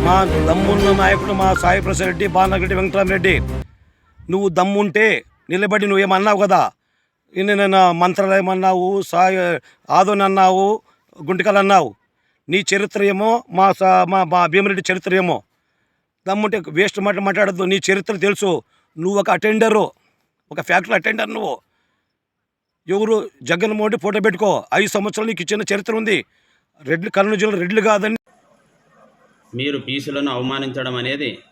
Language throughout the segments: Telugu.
మా దమ్మున్న నాయకుడు మా సాయి ప్రసాద్ రెడ్డి బాలనగరెడ్డి వెంకటరామరెడ్డి. నువ్వు దమ్ముంటే నిలబడి నువ్వు ఏమన్నావు కదా? ఇన్ని నేను మంత్రాలయం అన్నావు సాయి ఆదోని అన్నావు గుంటికలు అన్నావు. నీ చరిత్ర ఏమో మా సా మా మా భీమరెడ్డి చరిత్ర ఏమో. దమ్ముంటే వేస్ట్ మాట మాట్లాడద్దు నీ చరిత్ర తెలుసు. నువ్వు ఒక అటెండరు ఒక ఫ్యాక్టరీ అటెండర్ నువ్వు. ఎవరు? జగన్మోహన్ ఫోటో పెట్టుకో. ఐదు సంవత్సరాలు నీకు ఇచ్చిన చరిత్ర ఉంది. రెడ్లు కర్నూలు జిల్లా రెడ్లు కాదని మీరు బీసీలను అవమానించడం అనేది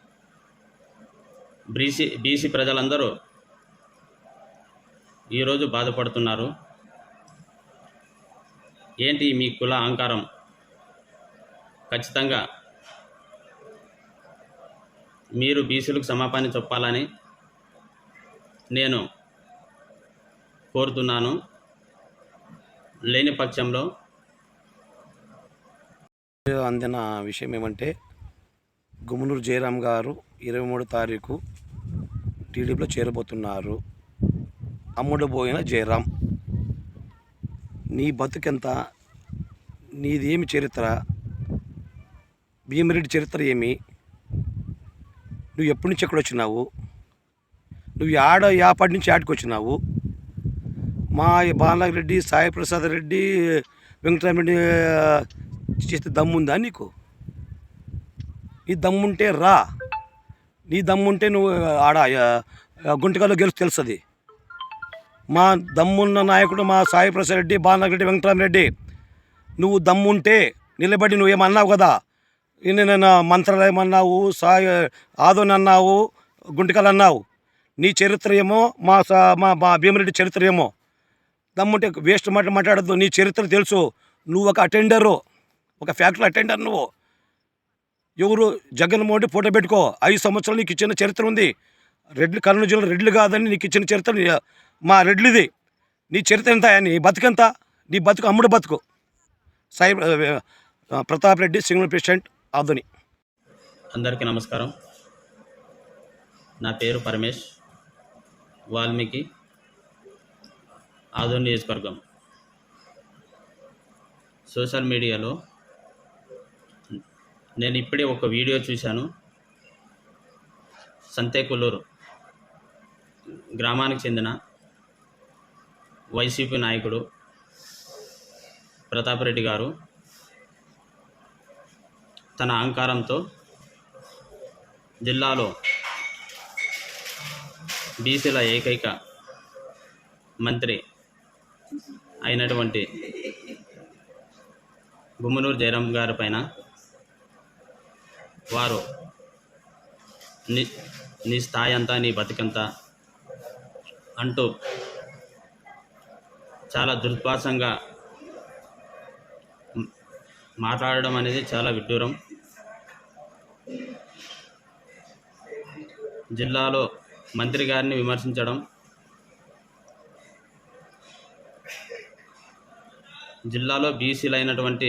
బీసీ బీసీ ప్రజలందరూ ఈరోజు బాధపడుతున్నారు. ఏంటి మీ కుల అహంకారం? ఖచ్చితంగా మీరు బీసీలకు సమాపాన్ని చెప్పాలని నేను కోరుతున్నాను. లేని పక్షంలో అందిన విషయం ఏమంటే గుమ్మనూరు జయరాం గారు ఇరవై మూడు తారీఖు టీడీపీలో చేరబోతున్నారు. అమ్ముడు పోయిన జయరాం నీ బతుకెంత? నీది ఏమి చరిత్ర? భీమరెడ్డి చరిత్ర ఏమి? నువ్వు ఎప్పటి నుంచి ఎక్కడ వచ్చినావు? నువ్వు ఆడ యాపటి నుంచి ఆడికి వచ్చినావు? మా బాలరెడ్డి సాయి ప్రసాద్ రెడ్డి వెంకటరామరెడ్డి చేస్తే దమ్ముందా నీకు? నీ దమ్ముంటే రా. నీ దమ్ముంటే నువ్వు ఆడ గుంటకల్లో గెలుసు తెలుస్తుంది. మా దమ్మున్న నాయకుడు మా సాయి ప్రసాద్ రెడ్డి బాలనగరెడ్డి వెంకటరామరెడ్డి నువ్వు దమ్ముంటే నిలబడి నువ్వేమన్నావు కదా? నేను మంత్రాలయం అన్నావు సాయి ఆదోని అన్నావు గుంటకల్ అన్నావు. నీ చరిత్ర ఏమో మా మా మా భీమరెడ్డి చరిత్ర ఏమో. దమ్ముంటే వేస్ట్ మాట మాట్లాడద్దు నీ చరిత్ర తెలుసు. నువ్వు ఒక అటెండరు. ఒక ఫ్యాక్టరీ అటెండర్ నువ్వు. ఎవరు? జగన్మోహన్ మోడీ ఫోటో పెట్టుకో. ఐదు సంవత్సరాలు నీకు ఇచ్చిన చరిత్ర ఉంది. రెడ్లు కర్నూలు జిల్లా రెడ్లు కాదని నీకు ఇచ్చిన చరిత్ర మా రెడ్లిది నీ చరిత్ర ఎంత? నీ బతుకెంత నీ బతుకు అమ్ముడు బతుకు. సాయి ప్రతాప్ రెడ్డి సింగిల్ ప్రెసిడెంట్ ఆధుని. అందరికీ నమస్కారం. నా పేరు పరమేష్. వాల్మీకి ఆధుని నియోజకవర్గం. సోషల్ మీడియాలో నేను ఇప్పుడే ఒక వీడియో చూశాను. సంతేకొల్లూరు గ్రామానికి చెందిన వైసీపీ నాయకుడు ప్రతాప్ రెడ్డి గారు తన అహంకారంతో జిల్లాలో బీసీల ఏకైక మంత్రి అయినటువంటి గుమ్మనూరు జయరాం గారి పైన వారు నీ నీ స్థాయి అంతా నీ బతికంతా అంటూ చాలా దుర్భాషంగా మాట్లాడడం అనేది చాలా విడ్డూరం. జిల్లాలో మంత్రి గారిని విమర్శించడం జిల్లాలో బీసీలైనటువంటి అయినటువంటి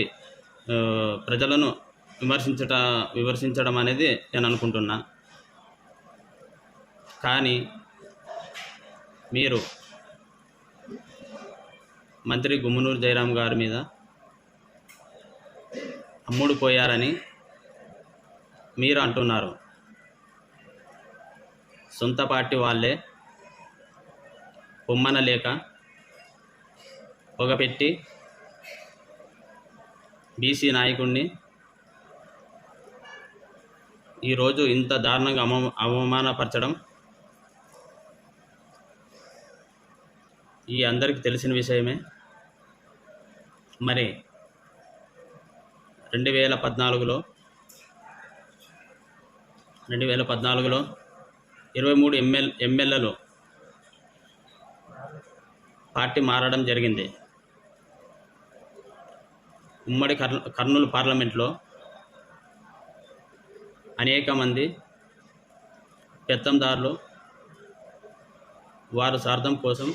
ప్రజలను విమర్శించట విమర్శించడం అనేది నేను అనుకుంటున్నా. కానీ మీరు మంత్రి గుమ్మనూరు జయరాం గారి మీద అమ్ముడు పోయారని మీరు అంటున్నారు. సొంత పార్టీ వాళ్ళే పొమ్మన లేక పొగపెట్టి బీసీ నాయకుడిని ఈరోజు ఇంత దారుణంగా అవ అవమానపరచడం? ఈ అందరికీ తెలిసిన విషయమే. మరి రెండు వేల పద్నాలుగులో రెండు వేల పద్నాలుగులో ఇరవై మూడు ఎంఎల్ ఎమ్మెల్యేలు పార్టీ మారడం జరిగింది. ఉమ్మడి కర్ కర్నూలు పార్లమెంట్లో అనేక మంది పెత్తందారులు వారు స్వార్థం కోసం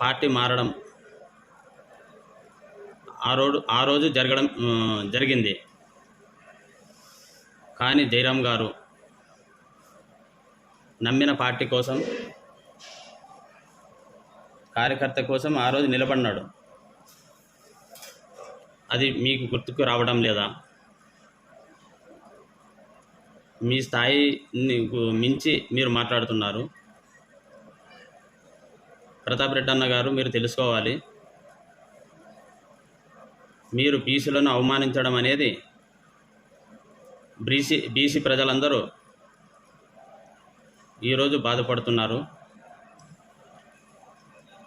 పార్టీ మారడం ఆ రోజు ఆ రోజు జరగడం జరిగింది. కానీ జయరాం గారు నమ్మిన పార్టీ కోసం కార్యకర్త కోసం ఆ రోజు నిలబడినాడు. అది మీకు గుర్తుకు రావడం లేదా? మీ స్థాయిని మించి మీరు మాట్లాడుతున్నారు. ప్రతాప్ రెడ్డి అన్న గారు మీరు తెలుసుకోవాలి. మీరు బీసీలను అవమానించడం అనేది బీసీ బీసీ ప్రజలందరూ ఈరోజు బాధపడుతున్నారు.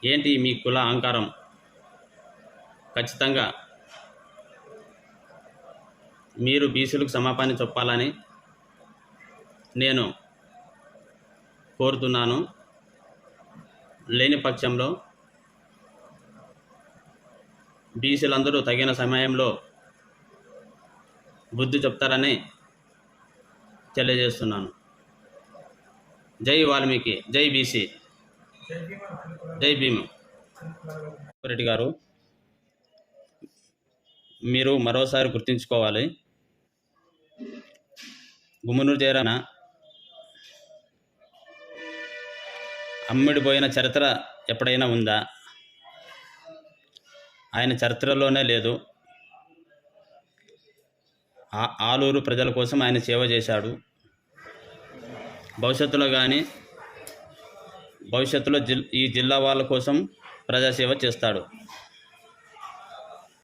ఏంటి మీ కుల అహంకారం? ఖచ్చితంగా మీరు బీసీలకు సమాపాన్ని చెప్పాలని నేను కోరుతున్నాను లేని పక్షంలో బీసీలందరూ తగిన సమయంలో బుద్ధి చెప్తారని తెలియజేస్తున్నాను. జై వాల్మీకి జై బీసీ జై భీమ్. రెడ్డి గారు మీరు మరోసారి గుర్తుంచుకోవాలి. గుమ్మనూరు చేరాన అమ్ముడిపోయిన చరిత్ర ఎప్పుడైనా ఉందా? ఆయన చరిత్రలోనే లేదు. ఆ- ఆలూరు ప్రజల కోసం ఆయన సేవ చేశాడు. భవిష్యత్తులో కానీ భవిష్యత్తులో జిల్ ఈ జిల్లా వాళ్ళ కోసం ప్రజాసేవ చేస్తాడు.